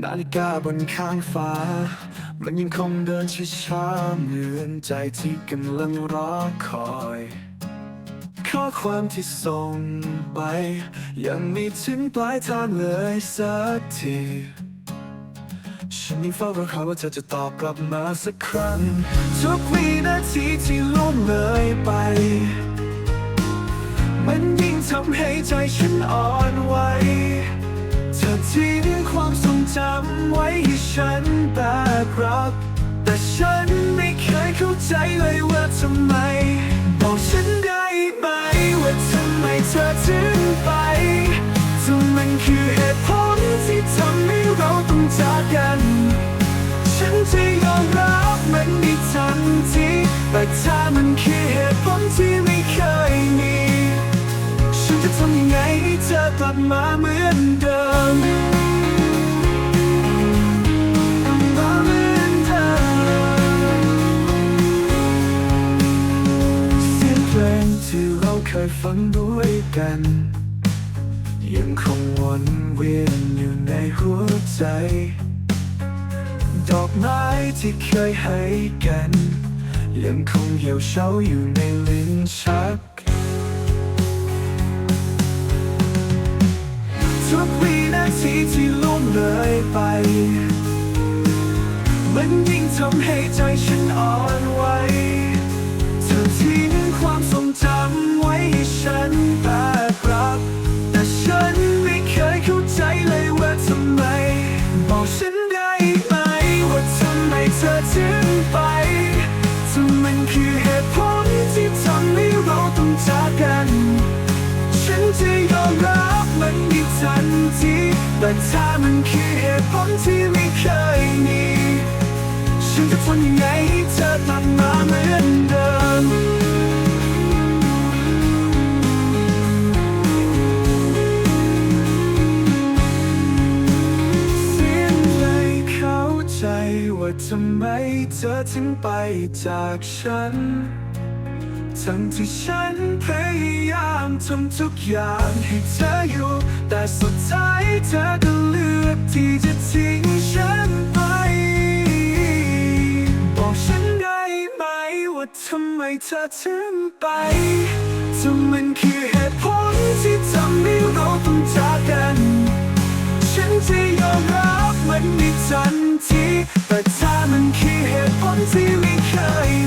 นาฬิกาบนข้างฟ้า มันยังคงเดินช้าๆเหมือนใจที่กำลังรอคอย ข้อความที่ส่งไป ยังไม่ถึงปลายทางเลยสักทีฉันยังเฝ้ารอคอยว่าเธอจะตอบกลับมาสักครั้ง ทุกวินาทีที่ล่วงเลยไป มันยิ่งทำให้ใจฉันอ่อนไหว ไว้ให้ฉันแบกรับ แต่ฉันไม่เคยเข้าใจเลยว่าทำไม บอกฉันได้ไหมว่าทำไมเธอถึงไปถ้ามันคือเหตุผลที่ทำให้เราต้องจากกัน ฉันจะยอมรับมันในทันทีแต่ถ้ามันคือเหตุผลที่ไม่เคยมี ฉันจะทำยังไงให้เธอกลับมาเหมือนเดิม ที่เราเคยฟังด้วยกัน ยังคงวนเวียนอยู่ในหัวใจ ดอกไม้ที่เคยให้กัน ยังคงเหี่ยวเฉาอยู่ในลิ้นชัก ทุกวินาทีที่ล่วงเลยไป มันยิ่งทำให้ใจฉันอ่อนไหว มันในทันทีแต่ถ้ามันคือเหตุผลที่ไม่เคยมีฉันจะทำยังไงให้เธอกลับมาเหมือนเดิมสียงเลยเข้าใจว่าทำไมเธอถึงไปจากฉัน ทั้งที่ฉันพยายามทำทุกอย่างให้เธออยู่ แต่สุดท้ายเธอก็เลือกที่จะทิ้งฉันไป บอกฉันได้ไหมว่าทำไมเธอถึงไปถ้ามันคือเหตุผลที่ทำให้เราต้องจากกัน ฉันจะยอมรับมันในทันที แต่ถ้ามันคือเหตุผลที่ไม่เคย